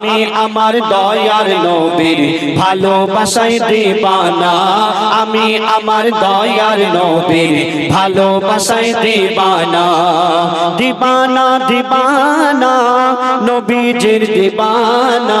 আমি আমার দয়ার নবীর ভালোবাসায় দিবানা। আমি আমার দয়ার নবীর ভালোবাসায় দিবানা। দিবানা দিবানা, নবীজির দিবানা।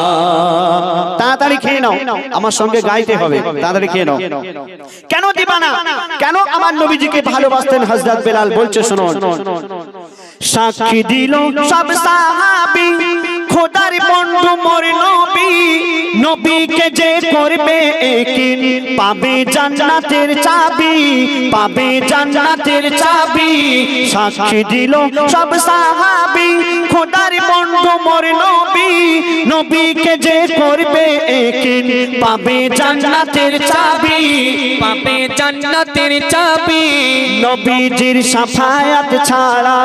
তাড়াতাড়ি খেয়ে নাও। আমার সঙ্গে গাইতে হবে। তাড়াতাড়ি খেয়ে নাও। কেন আমার ভালোবাসতেন বেলাল? বলছে সাক্ষী দিল সব সাহাবী। খোদার বন্ধু মোর নবী, নবীকে যে করবে একিন পাবে জান্নাতের চাবি, পাবে জান্নাতের চাবি। সাক্ষী দিল সব সাহাবী, খোদার বন্ধু মোর নবী, নবীকে যে করবে একিন পাবে জান্নাতের চাবি, পাবে জান্নাতের চাবি। নবীজির সাফায়াত ছাড়া,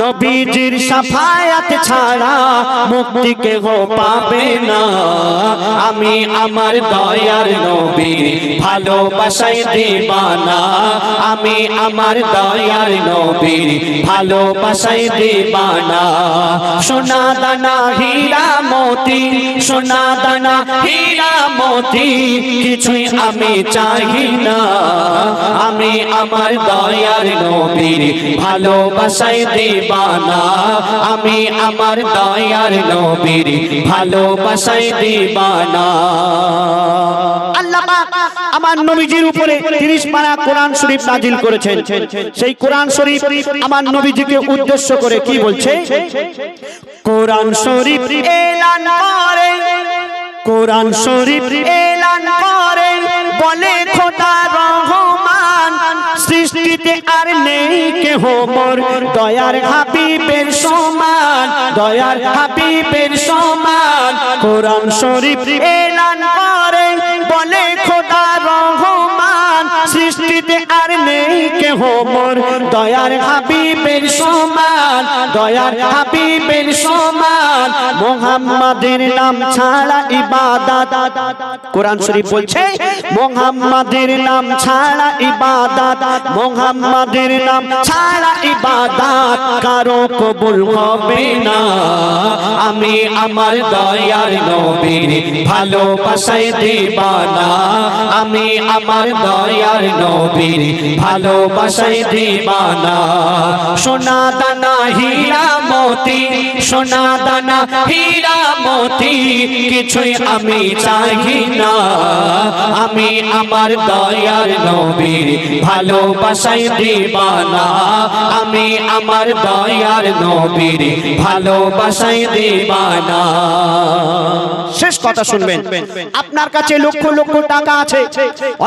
নবীজির সাফায়াত ছাড়া মুক্তিকে গো পাবে না। আমি আমার দয়ার নবীর ভালোবাসায় দিবানা। আমি আমার দয়ার নবীর ভালোবাসায় দিবানা। সোনা দানা হীরা মতি, সোনা দানা হীরা মতি, কিছুই আমি চাহি না। আমি আমার দয়ার নবীর ভালোবাসায় দিবানা। আমি আমার দয়ার নবীর ভালোবাসায় দিবানা। আমার নবীজির উপরে 30 পারা কোরআন শরীফ নাজিল করেছেন। সেই কোরআন শরীফ আমার নবীজিকে উদ্দেশ্য করে কি বলছে? কোরআন শরীফ এলান করে। কোরআন শরীফ এলান করে বলে খোদা রহমান সৃষ্টিতে আর নেই কেহ মোর। দয়ার হাবিবের সমান দয়ার হাবিবের সমান। কোরআন শরীফ এলান করে বলে খোদা রহমান সৃষ্টিতে আর নেই কেহ মোর দয়ার হাবিবের সমান, দয়ার হাবিবের সমান। মোহাম্মদের নাম ছাড়া ইবাদত। কোরআন শরীফ বলছে, মোহাম্মদের নাম ছাড়া ইবাদত। মোহাম্মদের নাম ছাড়া ইবাদত কারও কবুল হবে না। আমি আমার দয়ার নবীর ভালোবাসায় দিবানা। আমি আমার দয়ার নবীর ভালোবাসায় দিবানা সোনা দানা হীরা মতি, সোনা দানা, হীরা মতি, কিছুই আমি চাহি না। আমি আমার দয়ার নবীর ভালোবাসায় দিবানা। আমি আমার দয়ার নবীর ভালোবাসায় দিবানা। শেষ কথা শুনবেন। আপনার কাছে লক্ষ লক্ষ টাকা আছে,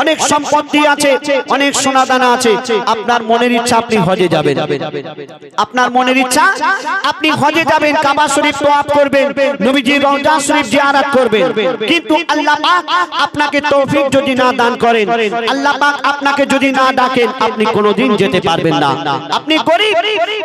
অনেক সম্পত্তি আছে, অনেক সোনাদানা আছে। আপনার মনের ইচ্ছা আপনি হজে যাবেন। আপনার মনের ইচ্ছা আপনি হজে যাবেন কাবা শরীফ তোয়াফ করবেন নবীজির রওজা শরীফ জিয়ারত করবেন। কিন্তু আল্লাহ পাক আপনাকে তৌফিক যদি না দান করেন আল্লাহ পাক আপনাকে যদি না ডাকেন আপনি কোনোদিন যেতে পারবেন না। আপনি গরিব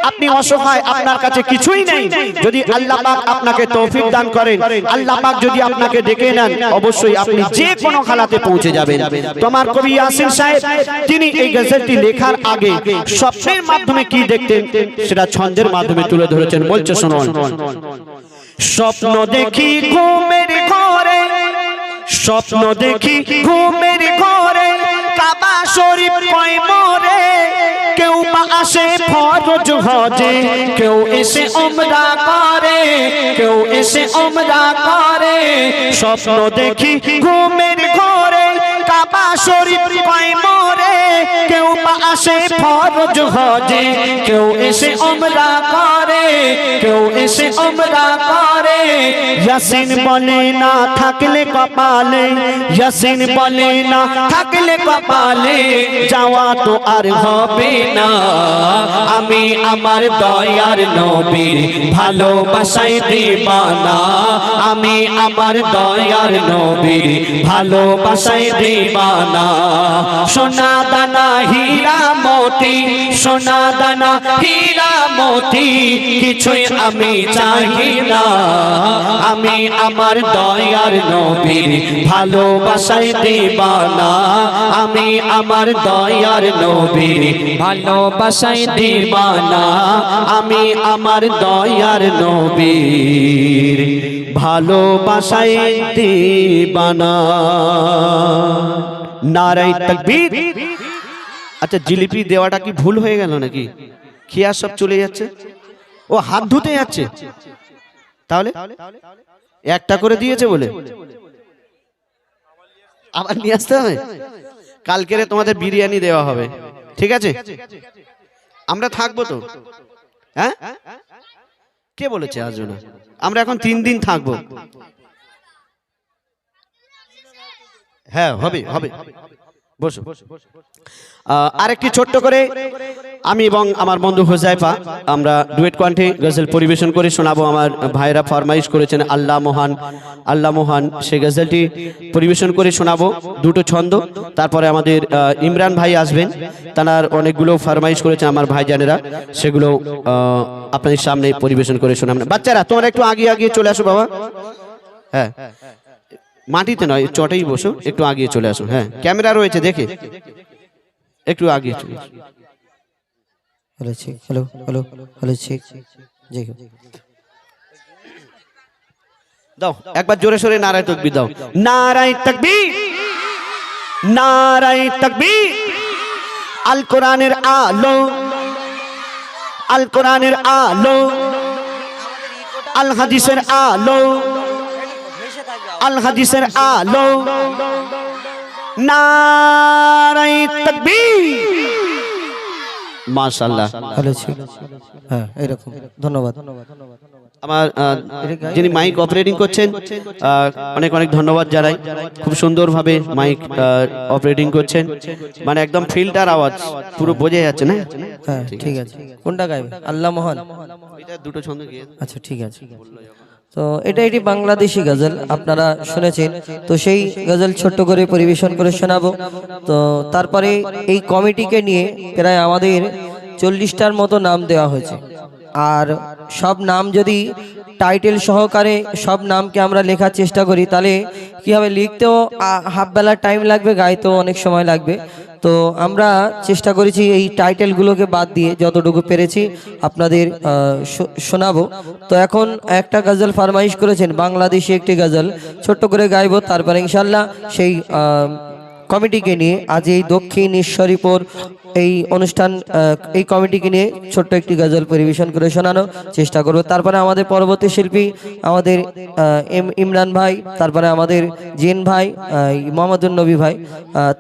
আপনি অসহায় আপনার কাছে কিছুই নেই। যদি আল্লাহ পাক আপনাকে তৌফিক দান করেন আল্লাহ পাক যদি আপনাকে ডেকে নেন অবশ্যই আপনি যে কোনো হালাতে পৌঁছে যাবেন। তোমার কবি ইয়াসিন সাহেব তিনি এই গজলটি লেখার আগে স্বপ্নের মাধ্যমে কি দেখতেন সেটা ছন্দের মাধ্যমে তুলে ধরেছেন বলছে শুনুন স্বপ্ন দেখি ঘুমের ঘরে, স্বপ্ন দেখি ঘুমের ঘরে, কাবা শরীফ কয় মরে, কেউ বা আসে ফরজ হজে, কেউ এসে ওমরা করে, কেউ এসে ওমরা করে। স্বপ্ন দেখি ঘুমের ঘরে, কাবা শরীফ কয় মরে কেউ বা আসে ফরজ হজে, কেউ এসে ওমরা করে, কেউ এসে ওমরা করে। ইয়াসিন বলে না থাকলে কপালে, ইয়াসিন বলে না থাকলে কপালে, যাওয়া তো আর হবে না। আমি আমার দয়ার নবীর ভালোবাসায় দিবানা। আমি আমার দয়ার নবীর ভালোবাসায় দিবানা। সোনা দানা, হীরা, মতি, সোনা দানা, হীরা, মতি, কিছুই আমি চাই না। আমি আমার দয়ার নবীর ভালোবাসায় দিবানা। আমি আমার দয়ার নবীর ভালোবাসায় দিবানা। আমি আমার দয়ার নবীর ভালোবাসায় দিবানা। নারাই তকবীর। আচ্ছা জিলিপি দেওয়াটা কি ভুল হয়ে গেল নাকি? খেয়া সব চলে যাচ্ছে? ও হাত ধুতে যাচ্ছে? তাহলে? একটা করে দিয়েছে বলে? আবার নিয়ে আসতে হবে? কালকেরে তোমাদের বিরিয়ানি দেওয়া হবে। ঠিক আছে? আমরা থাকব তো। হ্যাঁ? কে বলেছে আসবে না আমরা এখন তিন দিন থাকব। হ্যাঁ হবে হবে। বসো। আরেকটি ছোট্ট করে আমি এবং আমার বন্ধু হোজাইফা, আমরা ডুয়েট কণ্ঠে গজল পরিবেশন করে শোনাবো। আমার ভাইরা ফরমাইশ করেছেন, আল্লাহ মহান আল্লাহ মহান সেই গজলটি পরিবেশন করে শোনাবো। দুটো ছন্দ, তারপরে আমাদের ইমরান ভাই আসবেন। তার অনেকগুলো ফরমাইশ করেছেন আমার ভাইজানেরা। সেগুলো আপনাদের সামনে পরিবেশন করে শোনাবেন বাচ্চারা, তোমরা একটু আগে আগে চলে আসো বাবা। হ্যাঁ। মাটিতে নয় চটেই বসো একটু আগিয়ে চলে আসো হ্যাঁ। ক্যামেরা রয়েছে দেখে। একটু আগিয়ে চলে আসো। Hello check hello hello hello check দাও একবার জোরে সোরে নারায় তকবীর দাও। নারায় তকবীর! নারায় তকবীর! আল কোরআনের আলো। আল কোরআনের আলো। আল হাদিসের আলো। আল হাদিসের আলো। নারায় তকবীর। মাশাআল্লাহ। হ্যালো চেক হ্যাঁ এরকম। ধন্যবাদ। আমার যিনি মাইক অপারেটিং করছেন অনেক অনেক ধন্যবাদ জানাই। খুব সুন্দরভাবে মাইক অপারেটিং করছেন। মানে একদম ফিল্টার আওয়াজ পুরো বোঝা যাচ্ছে না? হ্যাঁ ঠিক আছে। কোনটা গাইবে? আল্লাহ মহান। দুটো ছন্দ গিয়ে আচ্ছা ঠিক আছে। তো এটা এটি বাংলাদেশি গজল, আপনারা শুনেছেন। তো সেই গজল ছোট্ট করে পরিবেশন করে শোনাবো। তো তারপরে এই কমিটিকে নিয়ে প্রায় আমাদের চল্লিশটার মতো নাম দেওয়া হয়েছে। আর সব নাম যদি টাইটেল সহকারে সব নামকে আমরা লেখার চেষ্টা করি, তাহলে কি হবে? লিখতেও হাফ বেলার টাইম লাগবে, গাইতেও অনেক সময় লাগবে। তো আমরা চেষ্টা করেছি এই টাইটেলগুলোকে বাদ দিয়ে যতটুকু পেরেছি আপনাদের শোনাব। তো এখন একটা গজল ফারমাইশ করেছেন, বাংলাদেশি একটি গজল। ছোট্ট করে গাইব, তারপরে ইনশাল্লাহ সেই কমিটিকে নিয়ে আজ এই দক্ষিণ ঈশ্বরীপুর এই অনুষ্ঠান এই কমিটিকে নিয়ে ছোট্ট একটি গজল পরিবেশন করে শোনানোর চেষ্টা করব। তারপরে আমাদের পরবর্তী শিল্পী আমাদের এম ইমরান ভাই, তারপরে আমাদের জিন ভাই মোহাম্মদুল নবী ভাই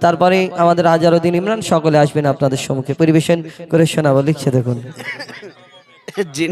তারপরে আমাদের আজারউদ্দিন ইমরান, সকলে আসবেন আপনাদের সম্মুখে পরিবেশন করে শোনাবো। লিখছে দেখুন। জিন।